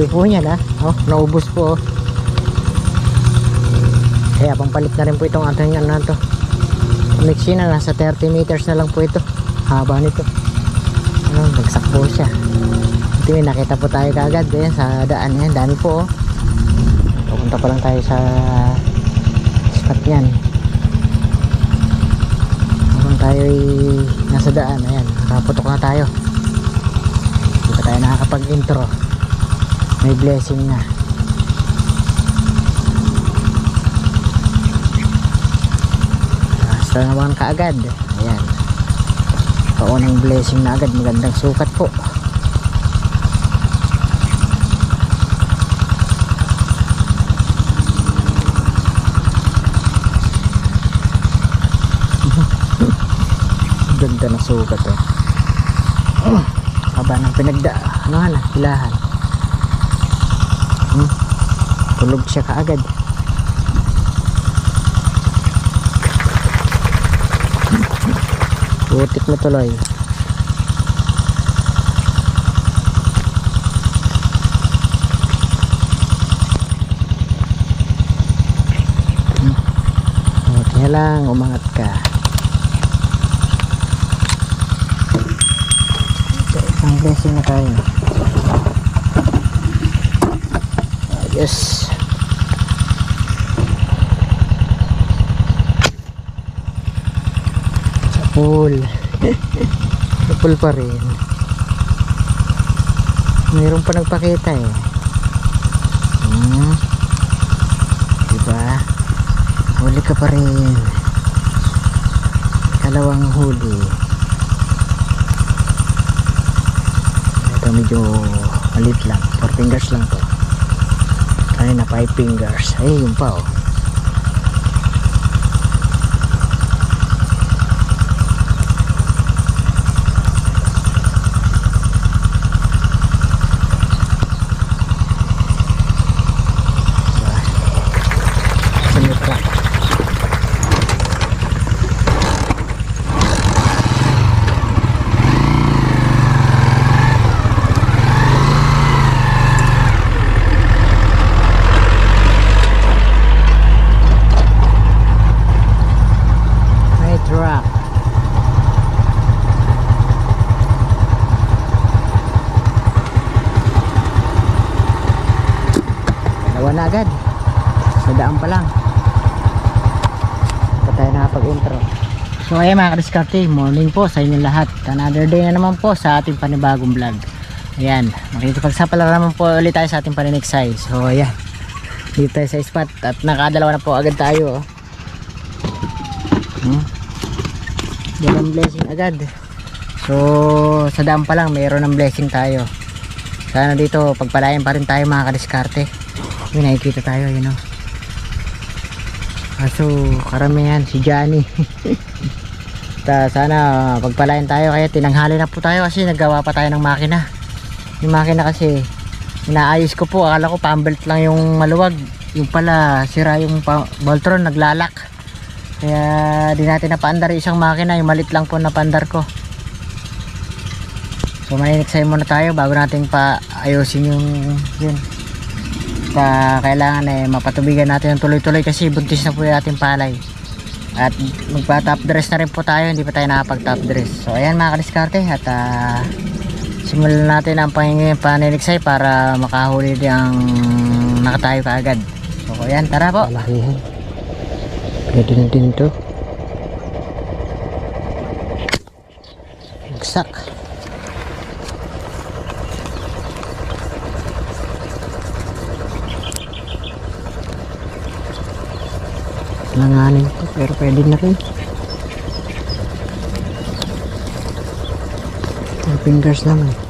Layo po niya na. Oh, naubos po. Oh. Kaya pampalit na rin po itong ating ano na to. Mixin na nasa 30 meters na lang po ito. Haba nito. Ano, bagsak po siya. Ito may nakita po tayo kagad. Ayan, sa daan yan. Dami po oh. Pupunta pa lang tayo sa spot yan. Habang tayo ay nasa daan. Ayan, nakaputok na tayo. Hindi pa tayo nakakapag-intro. May blessing na. Basta naman kaagad. Ayan. Paunang blessing na agad. Magandang sukat po. Ganda na sukat oh. Oh, haba ng pinagda. Ano na, hilahan. Hmm. Tulog siya kaagad. Putik na tuloy. Hmm. Buti na lang, umangat ka. Ang blessing na tayo. Yes. Sa pool. Sa pool pa rin. Mayroon pa nagpakita eh. Hmm. Diba? Huli ka pa rin. Kalawang huli. Ito medyo malit lang. 4 fingers lang to. Ay na 5 fingers. Ay yun pa oh. Sumitra. May truck. Dalawa na agad. Sa daan pa lang. Pa tayo nakapag-intro. Ayan mga kadiskarte, morning po sa inyong lahat. Another day na naman po sa ating panibagong vlog. Ayan, makikipagsapala naman po ulit tayo sa ating paniniksay. So ayan, dito tayo sa spot at nakadalawa na po agad tayo. Oh. Hmm? Yan ang blessing agad. So, sa dam pa lang, mayroon ng blessing tayo. Sana dito, pagpalayan pa rin tayo mga kadiskarte. Yun, nakikita tayo, yun o. Kaso, karamihan, si Johnny. Ta, sana, pagpalayan tayo, kaya tinanghali na po tayo kasi naggawa pa tayo ng makina. Yung makina kasi, inaayos ko po, akala ko pambelt lang yung maluwag. Yung pala, sira yung pa- Voltron, naglalak. Kaya di natin napaandar isang makina, yung malit lang po napandar ko. So maniniksay muna tayo bago natin pa ayusin yung yun. Ta, kailangan eh mapatubigan natin yung tuloy-tuloy kasi buntis na po yung ating palay. At magpa top dress na rin po tayo, hindi pa tayo nakapag top dress. So ayan mga kadiskarte at ah, simulan natin ang pangingin paniniksay para makahuli ang nakatayo kaagad. So ayan, tara po. Malakihan. Pwede na din to. Bagsak. Langanin pero pwede na rin. Four fingers lang eh.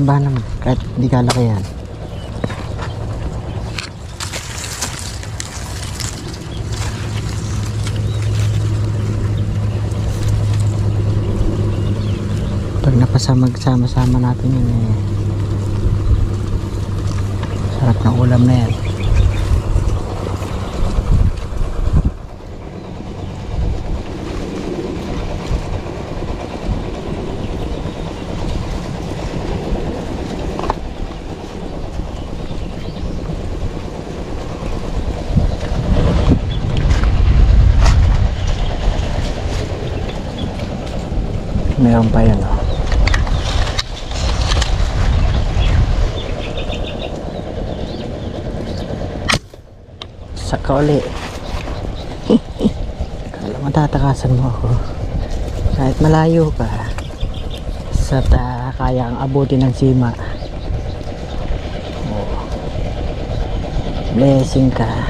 taba naman kahit hindi kalakayan pag napasama-sama natin yun eh sarap ng ulam na yan. Meron pa yan oh. Saka uli. Kala matatakasan mo ako. Kahit malayo ka. Sa ta kaya ang abutin ng sima. Oh. Blessing ka.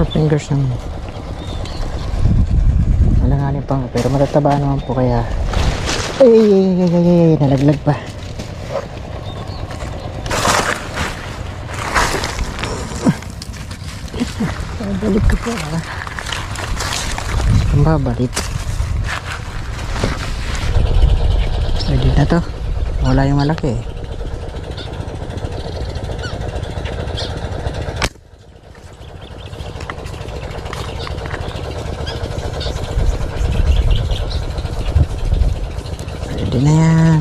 Four fingers naman. Malanganin pa pero matataba naman po kaya. Ay, ay, ay, ay, ay, ay, nalaglag pa. Ay, balik ko po ah. Ang babalik. Pwede na to. Wala yung malaki eh. Pwede na yan.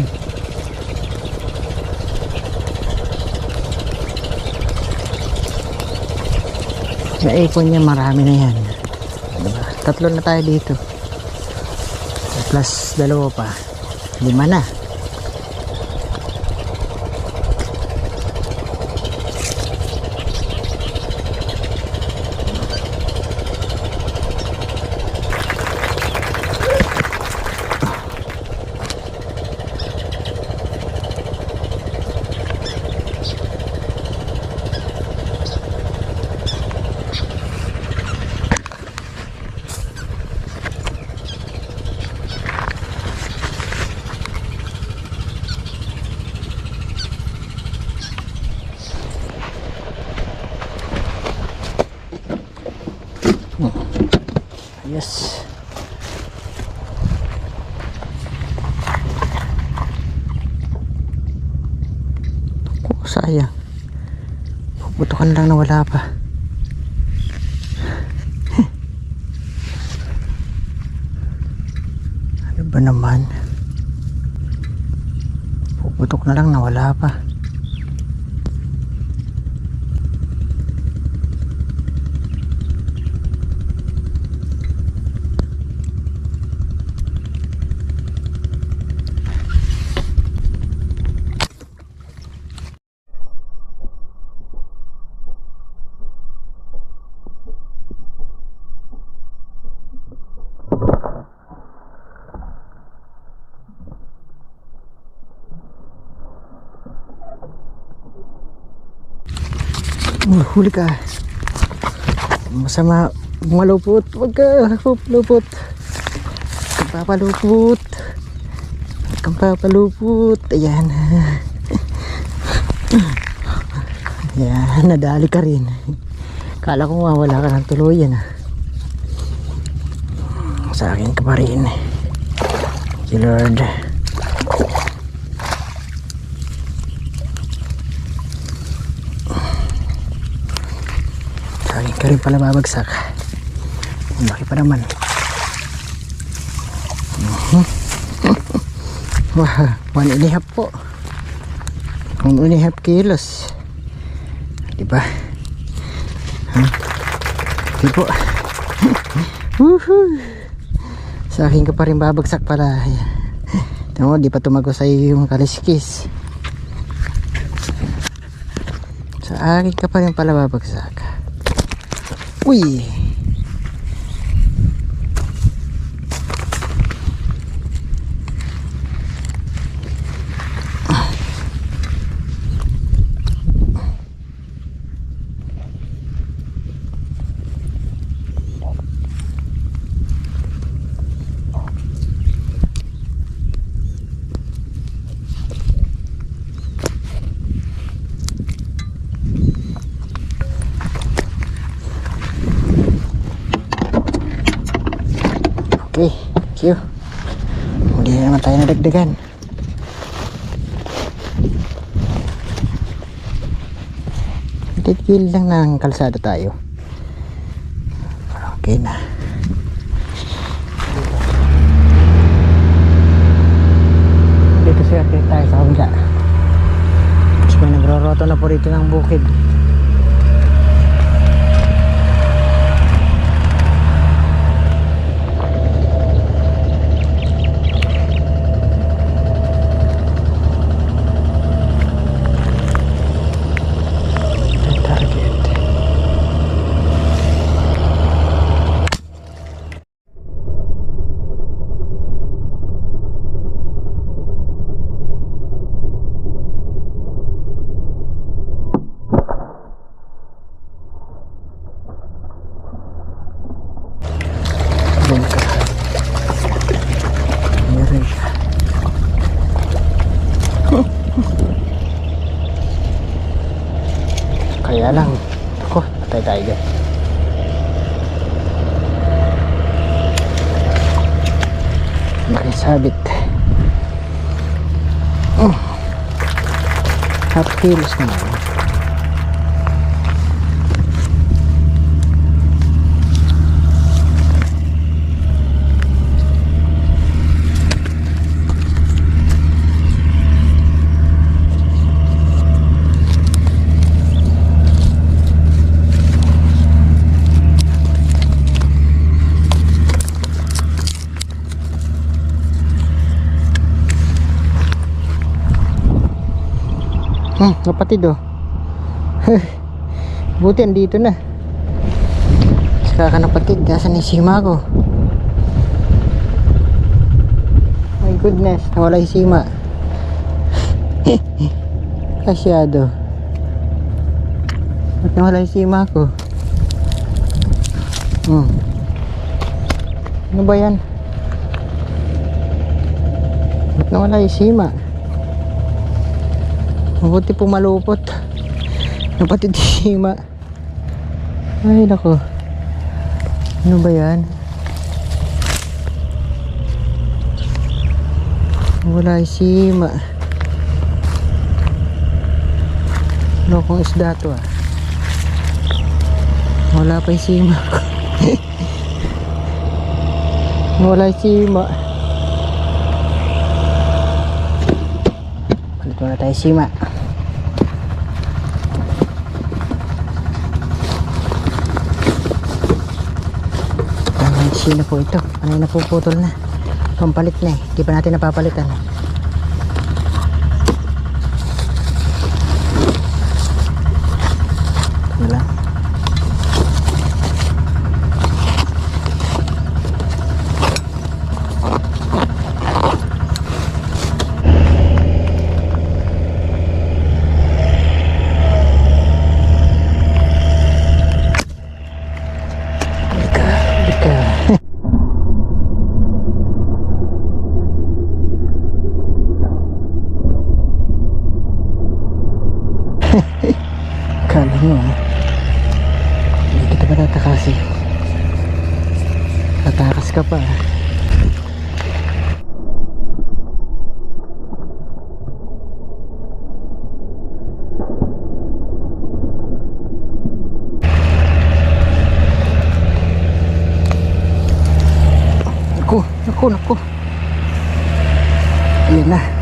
Naipon niya marami na yan. Diba? Tatlo na tayo dito. Plus dalawa pa. Lima na. Yes. Ako, sayang. Puputukan lang na wala pa. Ano ba naman? Puputok na lang na wala pa. Huli ka. Masama malupot. Huwag ka lupot. Kang papalupot. Kang papalupot. Ayan. Ayan, nadali ka rin. Kala ko nga wala ka ng tuluyan ah. Sa akin ka pa rin. You Lord. Akin ka rin pala babagsak. Laki pa naman. Mhm. Wah, one and a half po. One and a half kilos. Diba? Ha? Di po. Woohoo! Sa akin ka pa rin babagsak pala. Tama di pa tumago sa iyo yung kaliskis. Sa akin ka pa rin pala babagsak. Uy! Okay, thank you. Hindi nadagdagan. Titigil lang ng kalsada tayo. Okay na. Dito siya tayo sa kabila. Tapos may nagroroto na po rito ng bukid. target. Doon ka. Meron siya. Kaya lang, ako, patay tayo dyan. Nakisabit. Oh. Half kilos naman. Hmm, kapatid oh. Buti andito na. Saka ka napatid, nasan yung sima ko? My goodness, nawala yung sima. Kasyado. Ba't nawala yung sima ko? Hmm. Ano ba yan? Ba't nawala yung sima? Mabuti po malupot. Napatid si Hima. Ay, nako. Ano ba yan? Wala si Hima. Ano kung isda to ah? Wala pa yung sima ko. Wala yung sima. Palit muna tayo sima. Sino po ito? Ano yung napuputol na? Pampalit na eh. Di pa natin napapalitan. Kala mo ha? Hindi kita pa tatakasin. Tatakas ka pa. ah. Naku, naku, naku. Ayan na.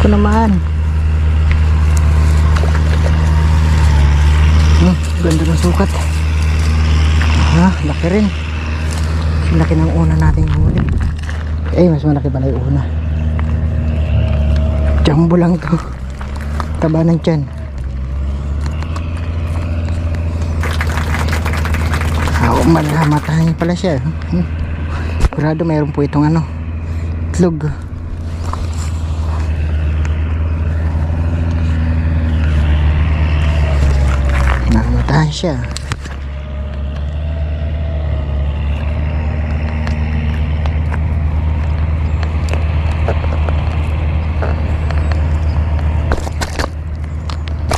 Ako naman. Hmm, ganda ng sukat. Ha, laki rin. Laki ng una nating huli. Eh, mas malaki pala yung una. Jumbo lang to. Taba ng tiyan. Ako, malamatahan pala siya. Hmm. Sigurado mayroon po itong ano. Itlog. Siya.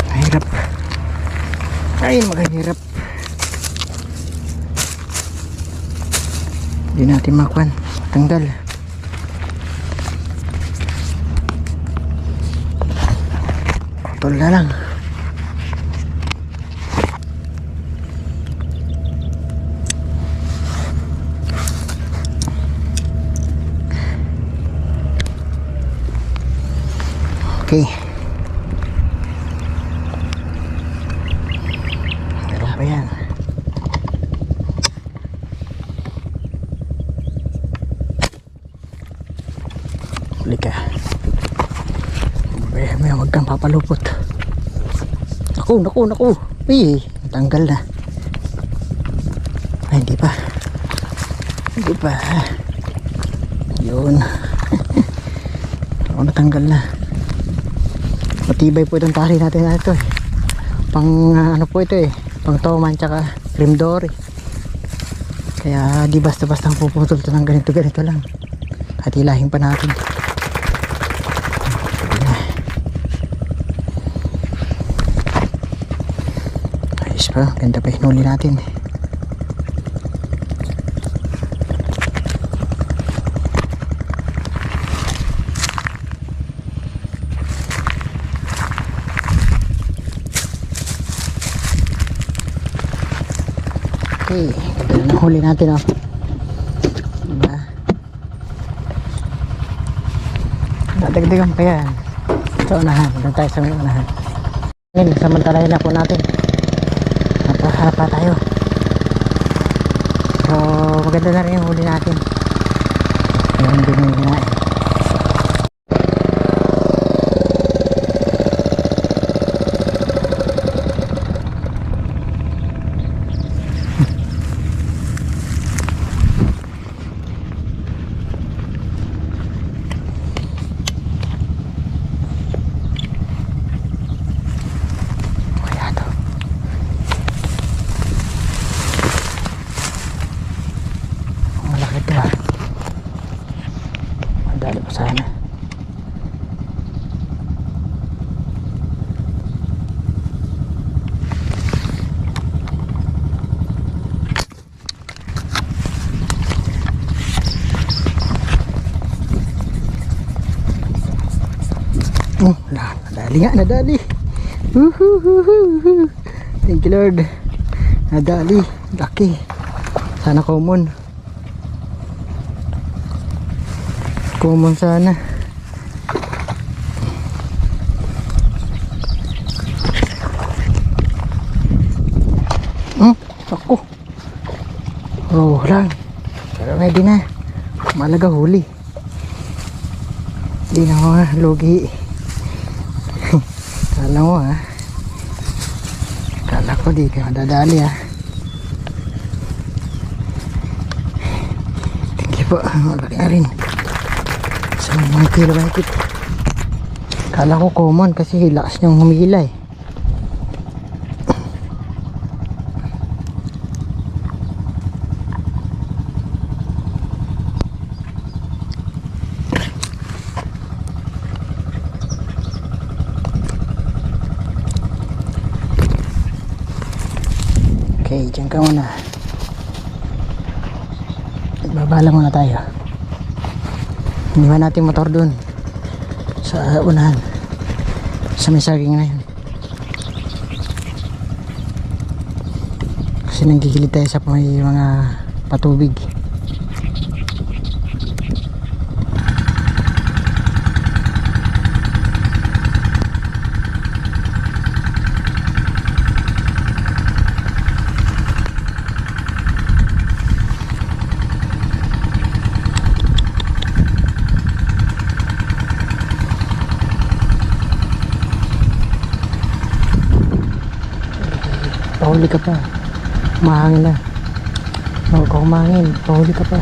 Mahirap. Ay, magahirap. Hindi natin makuhan. Tanggal. Putol na lang. Okay. Meron pa yan. Huli ka. May, may huwag kang papalupot. Naku, naku, naku. Uy, tanggal na. Ay, hindi pa. Hindi pa. Yun. Ako natanggal na. Matibay po itong tali natin na ito eh. Pang ah, ano po ito eh. Pang toman tsaka cream dory. Kaya di basta-basta ang puputol ito ng ganito-ganito lang. At hilahin pa natin. Ayos pa. Ganda pa hinuli natin. Okay, ganda na ng huli natin oh. Diba? Dadagdagan pa yan. Sa unahan, doon tayo sa may unahan. Ngayon, samantalahin na po natin. Napahapa tayo. So, maganda na rin yung huli natin. Yung din yung hinain. Kaya to. Ang malaki to ah. Madali pa sana. Oh, na, nadali nga, nadali. Woohoo! Thank you Lord. Nadali, laki. Sana common. Common sana. Hmm, ako. Oh, lang. Pero ready na. Malaga huli. Hindi na ako lugi. Kala mo ha. Kala ko di ka madadali ha. Thank you po. Malaki na rin. Sa mga kilo mahigit. Ko common kasi lakas niyang humila eh. Okay, dyan ka muna. Babala muna tayo. Iniwan natin motor dun. Sa unahan. Sa may saging na yun. Kasi nanggigilid tayo sa may mga patubig. Pahuli ka pa. Mahangin na. Huwag ka kumangin. Pahuli ka pa.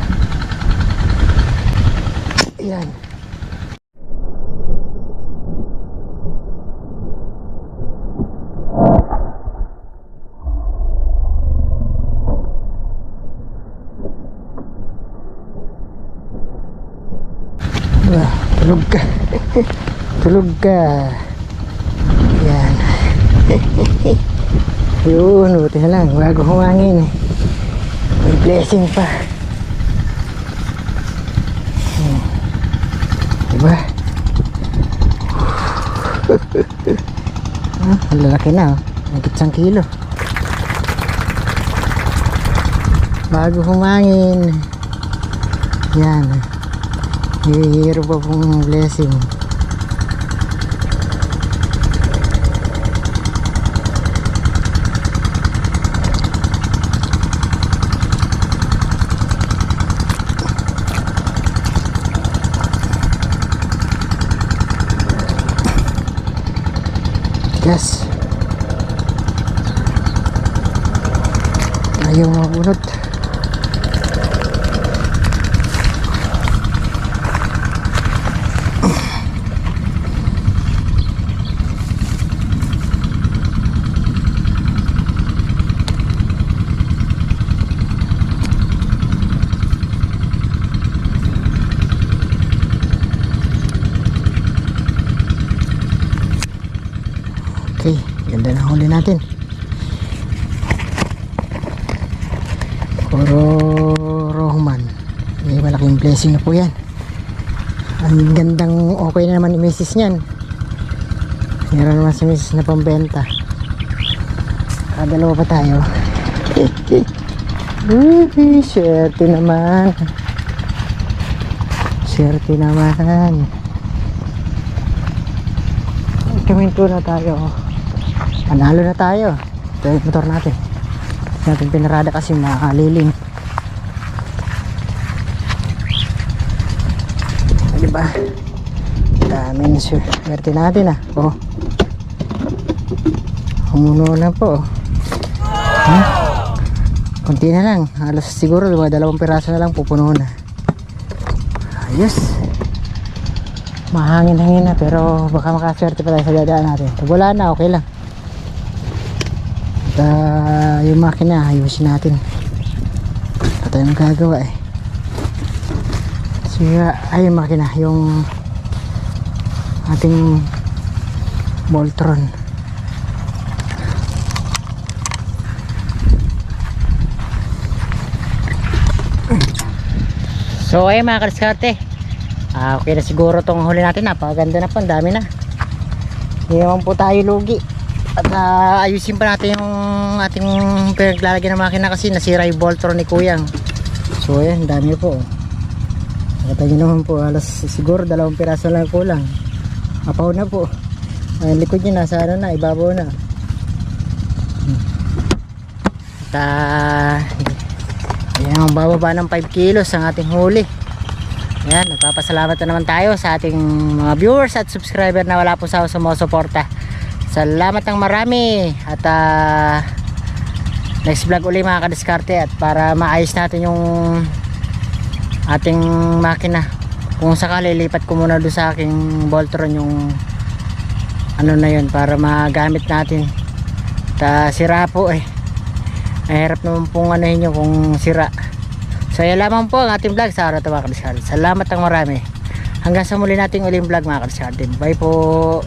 Wah, tulog ka. tulog ka. Yan. Yun, buti na lang. Bago humangin. May blessing pa. Hmm. Diba? ah, ang lalaki na. Oh. Nagit isang kilo. Bago humangin. Yan. Hihiro pa pong blessing. Yes. Ayaw mabunot. Okay, ganda na huli natin. Puro Rohman. May malaking blessing na po yan. Ang gandang okay Mrs. niyan. Meron naman si Mrs. na pambenta. Kadalawa pa tayo. Uy, swerte naman. Swerte naman. Kaminto na tayo. Panalo na tayo. Ito yung motor natin. Natin pinarada kasi makalilim. Di na swerte natin ah. Oh. Humuno na po. Hmm? Kunti na lang. Halos siguro mga dalawang piraso na lang pupuno na. Ayos. Mahangin-hangin na pero baka makaswerte pa tayo sa dadaan natin. Pag wala na, okay lang. At ah, yung makina, ayusin natin. Wala tayong gagawa eh. So, ah, ay yung makina, yung ating Voltron. So ayun mga kaliskarte. Ah, Okay na siguro tong huli natin. Napakaganda na po, ang dami na. Hindi po tayo lugi. At ah, ayusin pa natin yung ating pinaglalagyan ng makina Kasi nasira yung Voltron ni Kuyang So ayun, dami po. Nakita nyo naman po. Alas siguro dalawang piraso lang kulang Apaw na po Ang likod nyo nasa ano na, ibabaw na ah, Ayan, ang bababa ng 5 kilos ang ating huli. Ayan, nagpapasalamat na naman tayo sa ating mga viewers at subscriber na wala po sa sumusuporta. Salamat ng marami at ah, next vlog uli mga kadiskarte at para maayos natin yung ating makina. Kung sakali lipat ko muna doon sa aking Voltron yung ano na yun para magamit natin. Ta sira po eh. Mahirap naman pong anuhin nyo kung sira. So yan lamang po ang ating vlog sa araw ito mga kalisal salamat ang marami. Hanggang sa muli nating uling vlog mga kalisal bye po